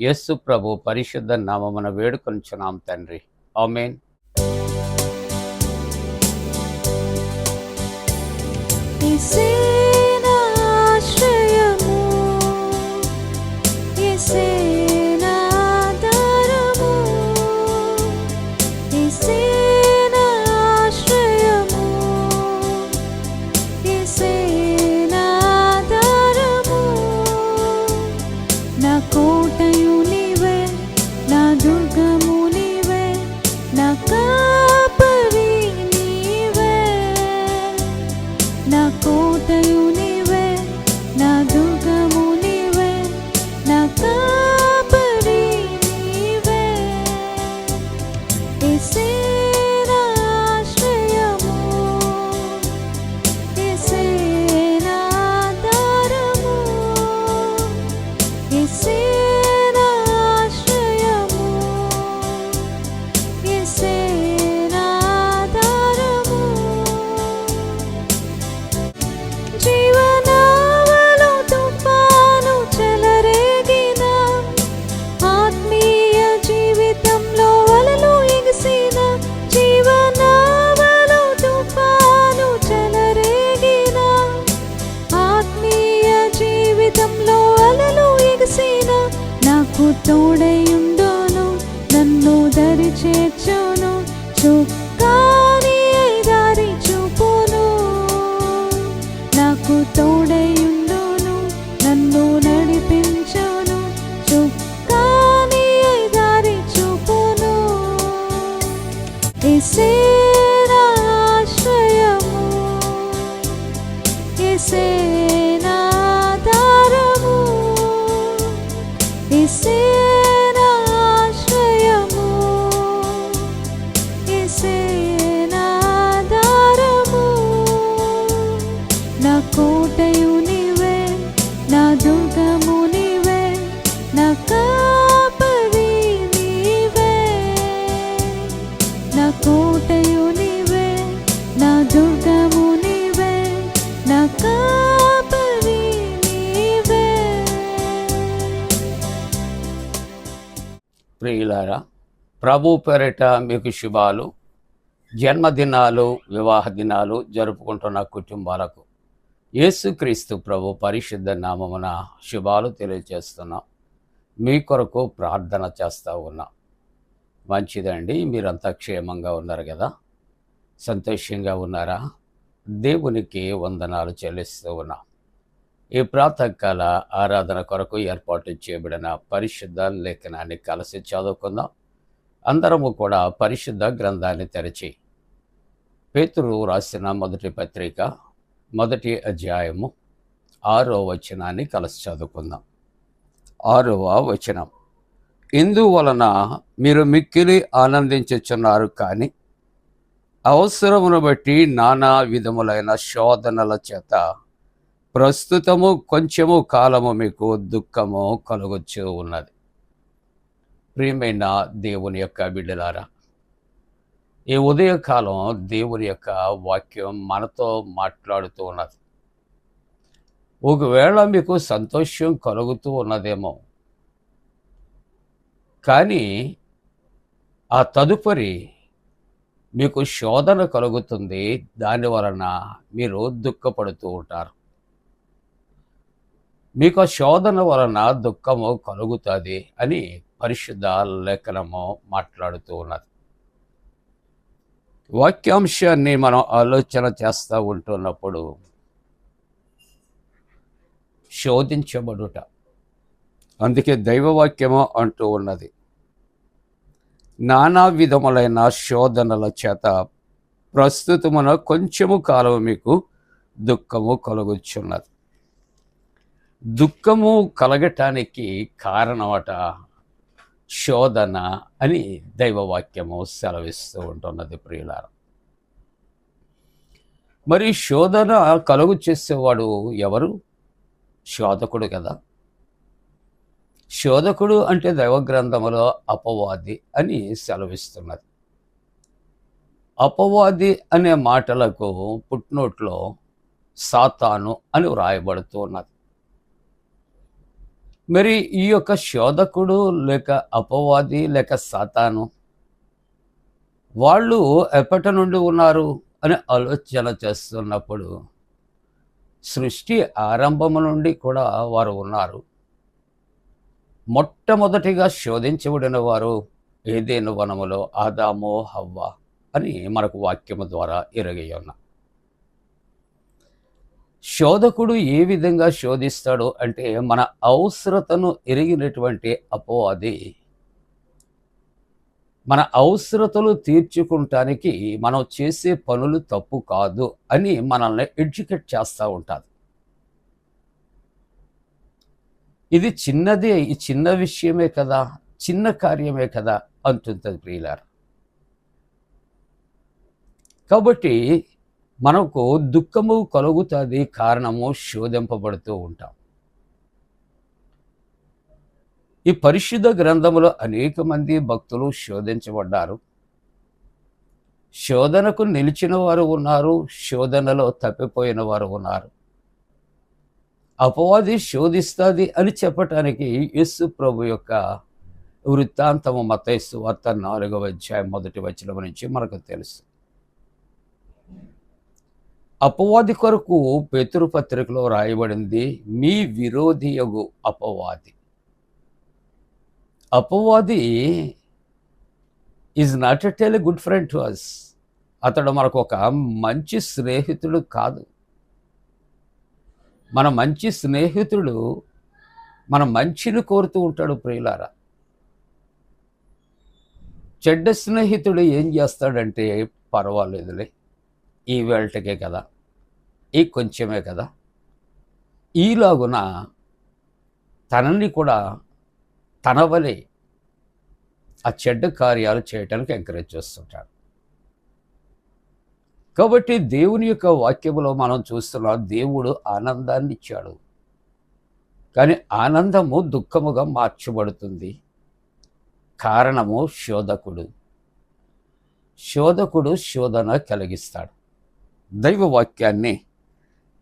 యేసు ప్రభు పరిశుద్ధ నామమున వేడుకొంచున్నాం తండ్రి. ఆమెన్. యేసేనాశ్రయము ప్రభు పేరిట మీకు శుభాలు జన్మదినాలు వివాహ దినాలు జరుపుకుంటున్న కుటుంబాలకు యేసుక్రీస్తు ప్రభు పరిశుద్ధ నామమున శుభాలు తెలియజేస్తున్నాం. మీ కొరకు ప్రార్థన చేస్తూ ఉన్నాం. మంచిదండి మీరంతా క్షేమంగా ఉన్నారు కదా? సంతోషంగా ఉన్నారా? దేవునికి వందనాలు చెల్లిస్తూ ఉన్నాం. ఈ ప్రాతకాల ఆరాధన కొరకు ఏర్పాటు చేయబడిన పరిశుద్ధ లేఖనాన్ని కలిసి చదువుకుందాం. అందరము కూడా పరిశుద్ధ గ్రంథాన్ని తెరచి పేతురు రాసిన మొదటి పత్రిక మొదటి అధ్యాయము ఆరో వచనాన్ని కలిసి చదువుకుందాం. ఆరవ వచనం. ఇందువలన మీరు మిక్కిలి ఆనందించుచున్నారు కానీ అవసరమును బట్టి నానా విధములైన శోధనల చేత ప్రస్తుతము కొంచెము కాలము మీకు దుఃఖము కలుగొచ్చు ఉన్నది. ప్రియమైన దేవుని యొక్క బిడ్డలారా ఈ ఉదయకాలం దేవుని యొక్క వాక్యం మనతో మాట్లాడుతూ ఉన్నది. ఒకవేళ మీకు సంతోషం కలుగుతూ ఉన్నదేమో కానీ ఆ తదుపరి మీకు శోధన కలుగుతుంది దాని వలన మీరు దుఃఖపడుతూ ఉంటారు. మీకు ఆ శోధన వలన దుఃఖము కలుగుతుంది అని పరిశుద్ధ లేఖనము మాట్లాడుతూ ఉన్నది. వాక్యాంశాన్ని మనం ఆలోచన చేస్తూ ఉంటున్నప్పుడు శోధించబడుట. అందుకే దైవవాక్యము అంటూ ఉన్నది. నానా విధములైన శోధనల చేత ప్రస్తుతమున కొంచెము కాలం మీకు దుఃఖము కలుగుచున్నది. దుఃఖము కలగటానికి కారణమట శోధన అని దైవవాక్యము సెలవిస్తూ ఉంటున్నది ప్రియులారం. మరి శోధన కలుగు చేసేవాడు ఎవరు? శోధకుడు కదా. శోధకుడు అంటే దైవ గ్రంథములో అపవాది అని సెలవిస్తున్నది. అపవాది అనే మాటలకు పుట్నోట్లో సాతాను అని వ్రాయబడుతూ ఉన్నది మరి ఈ యొక్క శోధకుడు లేక అపవాది లేక సాతాను వాళ్ళు ఎప్పటి నుండి ఉన్నారు అని ఆలోచన చేస్తున్నప్పుడు సృష్టి ఆరంభము నుండి కూడా వారు ఉన్నారు. మొట్టమొదటిగా శోధించబడిన వారు ఏదేను వనములో ఆదామో హవ్వ అని మనకు వాక్యము ద్వారా ఎరగై ఉన్నాం శోధకుడు ఏ విధంగా శోధిస్తాడు అంటే మన అవసరతను ఎరిగినటువంటి అపోవాది మన అవసరతలు తీర్చుకుంటానికి మనం చేసే పనులు తప్పు కాదు అని మనల్ని ఎడ్యుకేట్ చేస్తూ ఉంటుంది ఇది చిన్నదే ఈ చిన్న విషయమే కదా చిన్న కార్యమే కదా అంటుంది ప్రియులార్. కాబట్టి మనకు దుఃఖము కలుగుతుంది కారణము శోధింపబడుతూ ఉంటాం. ఈ పరిశుద్ధ గ్రంథములో అనేక మంది భక్తులు శోధించబడ్డారు. శోధనకు నిలిచిన వారు ఉన్నారు శోధనలో తప్పిపోయిన వారు ఉన్నారు. అపవాది శోధిస్తుంది అని చెప్పటానికి యస్సు ప్రభు యొక్క వృత్తాంతము మతైసు వార్త నాలుగవ అధ్యాయం మొదటి వచ్చిన నుంచి మనకు తెలుసు. అపవాది కొరకు పేతురు పత్రికలో రాయబడింది మీ విరోధి యగు అపవాది. అపవాది is not at all good friend to us అతడు మనకు ఒక మంచి స్నేహితుడు కాదు. మన మంచి స్నేహితుడు మన మంచిని కోరుతూ ఉంటాడు ప్రియులారా. చెడ్డ స్నేహితుడు ఏం చేస్తాడంటే పర్వాలేదులే ఈ వేళటకే కదా. ఈ కొంచెమే కదా. ఈలాగున తనని కూడా తన వలె ఆ చెడ్డ కార్యాలు చేయటానికి ఎంకరేజ్ చేస్తుంటాడు. కాబట్టి దేవుని యొక్క వాక్యములో మనం చూస్తున్నాం దేవుడు ఆనందాన్ని ఇచ్చాడు. కానీ ఆనందము దుఃఖముగా మార్చబడుతుంది. కారణము శోధకుడు. శోధకుడు శోధన కలిగిస్తాడు. దైవ వాక్యాన్ని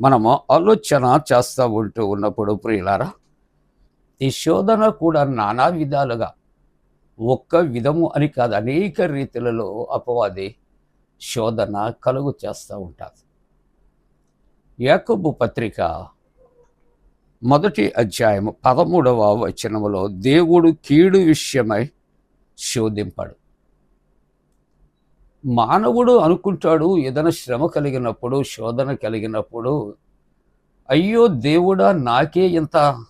మనము ఆలోచన చేస్తూ ఉంటూ ఉన్నప్పుడు ప్రియులారా ఈ శోధన కూడా నానా విధాలుగా ఒక్క విధము అని కాదు అనేక రీతులలో అపవాది శోధన కలుగు చేస్తూ ఉంటుంది యాకబు పత్రిక మొదటి అధ్యాయం పదమూడవ వచనములో దేవుడు కీడు విషయమై శోధింపడు. మానవుడు అనుకుంటాడు ఏదైనా శ్రమ కలిగినప్పుడు శోధన కలిగినప్పుడు అయ్యో దేవుడా నాకే ఇంత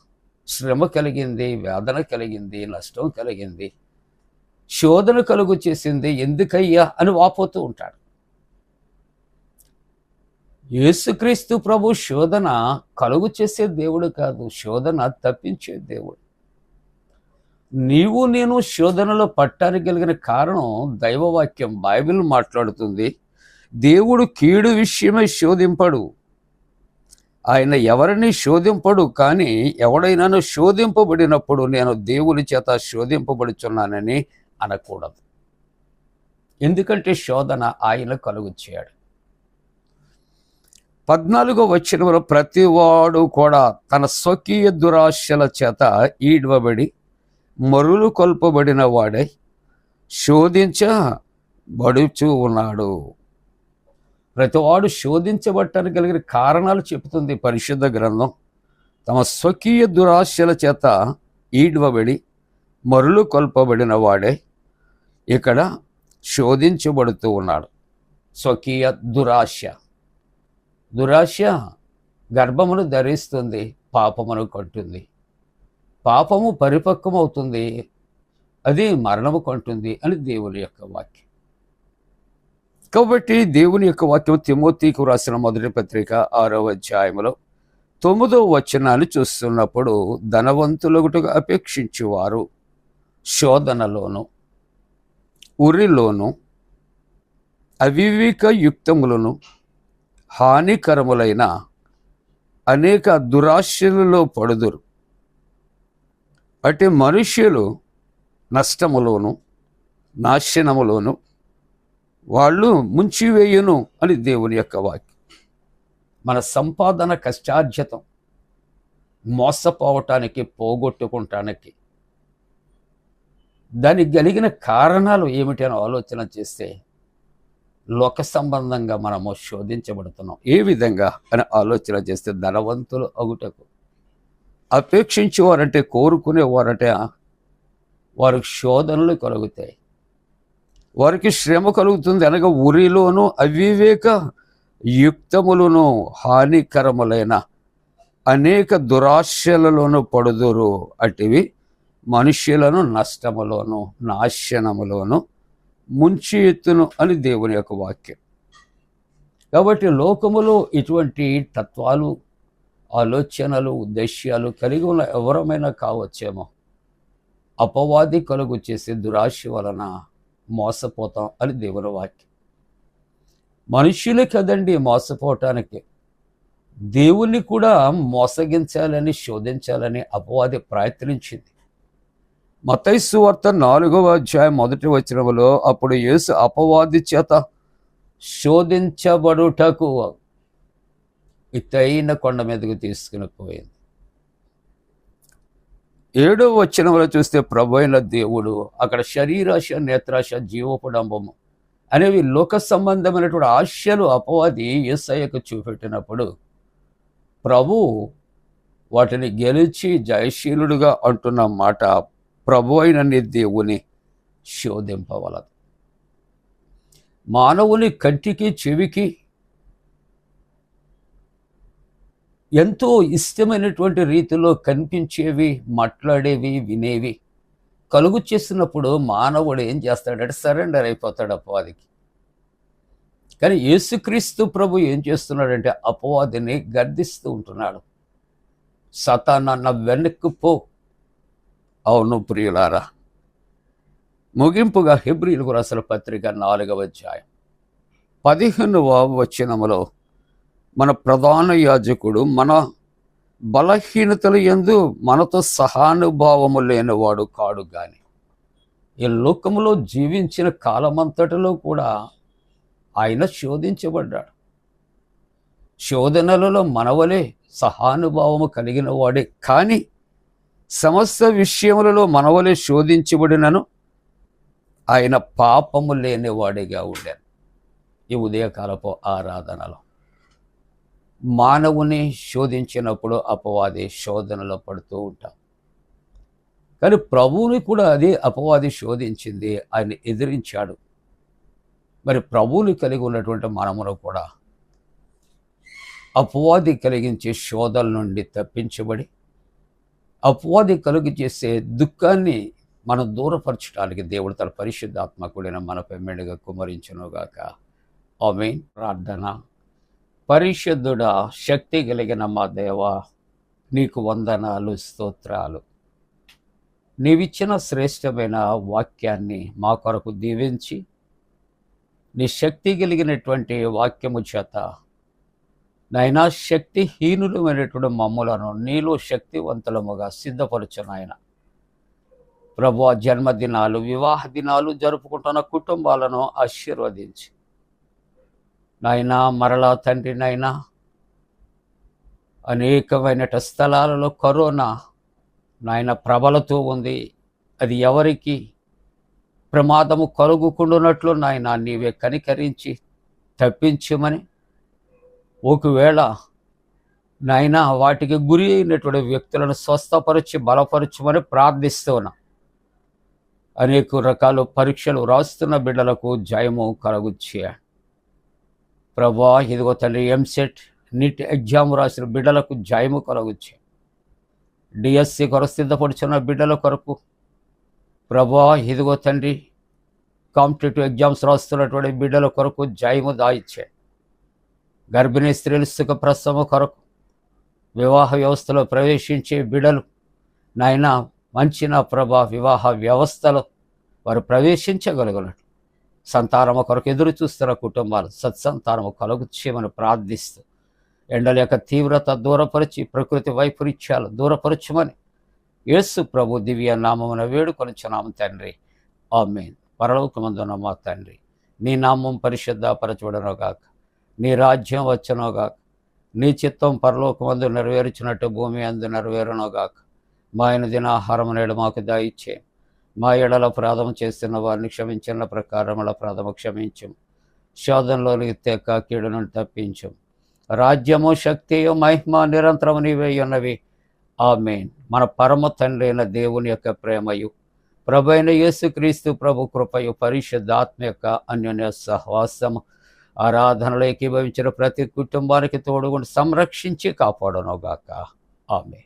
శ్రమ కలిగింది వేదన కలిగింది నష్టం కలిగింది శోధన కలుగు చేసింది ఎందుకయ్యా అని వాపోతూ ఉంటాడు. యేసుక్రీస్తు ప్రభు శోధన కలుగు చేసే దేవుడు కాదు శోధన తప్పించే దేవుడు. నీవు నేను శోధనలో పట్టానికి కలిగిన కారణం దైవవాక్యం బైబిల్ మాట్లాడుతుంది. దేవుడు కీడు విషయమై శోధింపడు. ఆయన ఎవరిని శోధింపడు కానీ ఎవడైనాను శోధింపబడినప్పుడు నేను దేవుని చేత శోధింపబడుచున్నానని అనకూడదు. ఎందుకంటే శోధన ఆయన కలుగు చేయడు. పద్నాలుగో వచ్చిన ప్రతివాడు కూడా తన స్వకీయ దురాశల చేత ఈడ్వబడి మరులు కొల్పబడిన వాడై శోధించబడుచు ఉన్నాడు. ప్రతివాడు శోధించబట్టడానికి కలిగిన కారణాలు చెబుతుంది పరిశుద్ధ గ్రంథం. తమ స్వకీయ దురాశల చేత ఈడ్వబడి మరులు కొల్పబడిన వాడే ఇక్కడ శోధించబడుతూ ఉన్నాడు. స్వకీయ దురాశ. దురాశ గర్భమును ధరిస్తుంది పాపమును కొంటుంది పాపము పరిపక్వమవుతుంది. అది మరణము కొంటుంది అని దేవుని యొక్క వాక్యం. కాబట్టి దేవుని యొక్క వాక్యం తిమోతికు రాసిన మొదటి పత్రిక ఆరవ అధ్యాయంలో తొమ్మిదో వచనాన్ని చూస్తున్నప్పుడు ధనవంతులగుటగా అపేక్షించేవారు శోధనలోను ఉరిలోను అవివేక యుక్తములను హానికరములైన అనేక దురాశలలో పడుదురు. అంటే మనుష్యులు నష్టములోను నాశనములోను వాళ్ళు ముంచివేయును అని దేవుని యొక్క వాక్యం. మన సంపాదన కష్టార్జితం మోసపోవటానికి పోగొట్టుకుంటానికి. దానికి కలిగిన కారణాలు ఏమిటని ఆలోచన చేస్తే లోక సంబంధంగా మనము శోధించబడుతున్నాం. ఏ విధంగా అని ఆలోచన చేస్తే ధనవంతులు అగుటకు అపేక్షించేవారంటే కోరుకునేవారంటే వారికి శోధనలు కలుగుతాయి. వారికి శ్రమ కలుగుతుంది అనగా ఉరిలోను అవివేక యుక్తములను హానికరములైన అనేక దురాశలలోను పడుదురు. అటివి మనుష్యులను నష్టములోను నాశనములోను ముంచి ఎత్తును అని దేవుని యొక్క వాక్యం. కాబట్టి లోకములో ఇటువంటి తత్వాలు ఆలోచనలు ఉద్దేశ్యాలు కలిగి ఉన్న ఎవరమైనా కావచ్చేమో. అపవాది కలుగు చేసే దురాశ వలన మోసపోతాం అని దేవుని వాక్యం. మనుష్యులే కదండి మోసపోవటానికి. దేవుణ్ణి కూడా మోసగించాలని శోధించాలని అపవాది ప్రయత్నించింది. మతైసు వార్త నాలుగవ అధ్యాయం మొదటి వచనంలో అప్పుడు యేసు అపవాది చేత శోధించబడుటకు ఎత్తైన కొండ మీదకు తీసుకుని పోయింది. ఏడో వచ్చినంలో చూస్తే ప్రభు అయిన దేవుడు అక్కడ శరీరాశ నేత్రాశ జీవపుడంబము అనేవి లోక సంబంధమైనటువంటి ఆశలు అపవాది ఎస్ఐకు చూపెట్టినప్పుడు ప్రభు వాటిని గెలిచి జయశీలుడుగా అంటున్న మాట ప్రభు అయిన దేవుని శోధింపవలదు. మానవుని కంటికి చెవికి ఎంతో ఇష్టమైనటువంటి రీతిలో కనిపించేవి మాట్లాడేవి వినేవి. కలుగు చేస్తున్నప్పుడు మానవుడు ఏం చేస్తాడంటే సరెండర్ అయిపోతాడు అపవాదికి. కానీ యేసుక్రీస్తు ప్రభు ఏం చేస్తున్నాడంటే అపవాదిని గర్దిస్తూ ఉంటున్నాడు. సతానన్న వెనక్కు పో. అవును ప్రియులారా ముగింపుగా హెబ్రిలకు రాసిన పత్రిక నాలుగవ అధ్యాయం. పదిహేనవ వచనములో మన ప్రధాన యాజకుడు మన బలహీనతలు ఎందు మనతో సహానుభావము లేనివాడు కాడు కానీ ఈ లోకములో జీవించిన కాలమంతటిలో కూడా ఆయన శోధించబడ్డాడు. శోధనలలో మనవలే సహానుభావము కలిగిన వాడే కానీ సమస్త విషయములలో మనవలే శోధించబడినను ఆయన పాపము లేనివాడిగా ఉండాను. ఈ ఉదయకాలపు ఆరాధనలో మానవుని శోధించినప్పుడు అపవాది శోధనలో పడుతూ ఉంటాం. కానీ ప్రభువుని కూడా అదే అపవాది శోధించింది ఆయన ఎదిరించాడు. మరి ప్రభువుని కలిగి ఉన్నటువంటి మనమును కూడా అపవాది కలిగించే శోధల నుండి తప్పించబడి అపవాది కలుగు చేసే దుఃఖాన్ని మనం దూరపరచడానికి దేవుడు తన పరిశుద్ధాత్మ కూడిన మనపై మెండుగా కుమరించనుగాక ఆమె ప్రార్థన. పరిశుద్ధుడా శక్తి కలిగిన మా దేవ నీకు వందనాలు స్తోత్రాలు. నీవిచ్చిన శ్రేష్టమైన వాక్యాన్ని మా కొరకు దీవించి నీ శక్తి కలిగినటువంటి వాక్యము చేత నైనా శక్తిహీనులమైనటువంటి మమ్ములను నీలో శక్తివంతులముగా సిద్ధపరచు నాయన ప్రభు జన్మదినాలు వివాహ దినాలు జరుపుకుంటున్న కుటుంబాలను ఆశీర్వదించి నాయనా మరలా తండ్రి నాయనా అనేకమైన స్థలాలలో కరోనా నాయన ప్రబలతో ఉంది. అది ఎవరికి? ప్రమాదము కలుగుకుండునట్లు నాయన నీవే కనికరించి తప్పించమని. ఒకవేళ నాయన వాటికి గురి అయినటువంటి వ్యక్తులను స్వస్థపరిచి బలపరచమని ప్రార్థిస్తున్నా. అనేక రకాల పరీక్షలు రాస్తున్న బిడ్డలకు జయము కలుగుచ్చేయండి ప్రభా ఇదిగో తండ్రి ఎంసెట్ నీట్ ఎగ్జామ్ రాసిన బిడ్డలకు జాయము కలగొచ్చే డిఎస్సి కొరకు సిద్ధపడుచున్న బిడ్డల కొరకు ప్రభా ఇదిగో తండ్రి కాంపిటేటివ్ ఎగ్జామ్స్ రాస్తున్నటువంటి బిడ్డల కొరకు జాయము దాయిచ్చే గర్భిణీ స్త్రీలు సుఖ ప్రసవ కొరకు వివాహ వ్యవస్థలో ప్రవేశించే బిడ్డలు నాయన మంచి నా ప్రభా వివాహ వ్యవస్థలో వారు ప్రవేశించగలగలరు. సంతానము కొరకు ఎదురు చూస్తున్న కుటుంబాలు సత్సంతానము కలుగు ప్రార్థిస్తూ ఎండల యొక్క తీవ్రత దూరపరిచి ప్రకృతి వైపరీత్యాలు దూరపరచమని యేసు ప్రభు దివ్య నామమున వేడుకొనిచున్నాము తండ్రి. ఆమెన్. పరలోకమందున మా తండ్రి నీ నామం పరిశుద్ధపరచబడనోగాక నీ రాజ్యం వచ్చనోగాక నీ చిత్తం పరలోకమందు నెరవేర్చినట్టు భూమి అందు నెరవేరునోగాక మా ఆయన దినాహారం నేడు మాకు దాయిచ్చే మా ఎడల అపరాధం చేస్తున్న వారిని క్షమించిన ప్రకారముల ప్రథమ క్షమించం. శోధనలో తెక్క కీడును తప్పించం. రాజ్యము శక్తియు మహిమ నిరంతరము నీవే ఉన్నవి. ఆమెన్. మన పరమ తండ్రి అయిన దేవుని యొక్క ప్రేమయు ప్రభు అయిన యేసుక్రీస్తు ప్రభు కృపయు పరిశుద్ధాత్మ యొక్క అన్యోన్య సహవాసము ఆరాధనలో ఏకీభవించిన ప్రతి కుటుంబానికి తోడుగుండి సంరక్షించి కాపాడనుగాక. ఆమె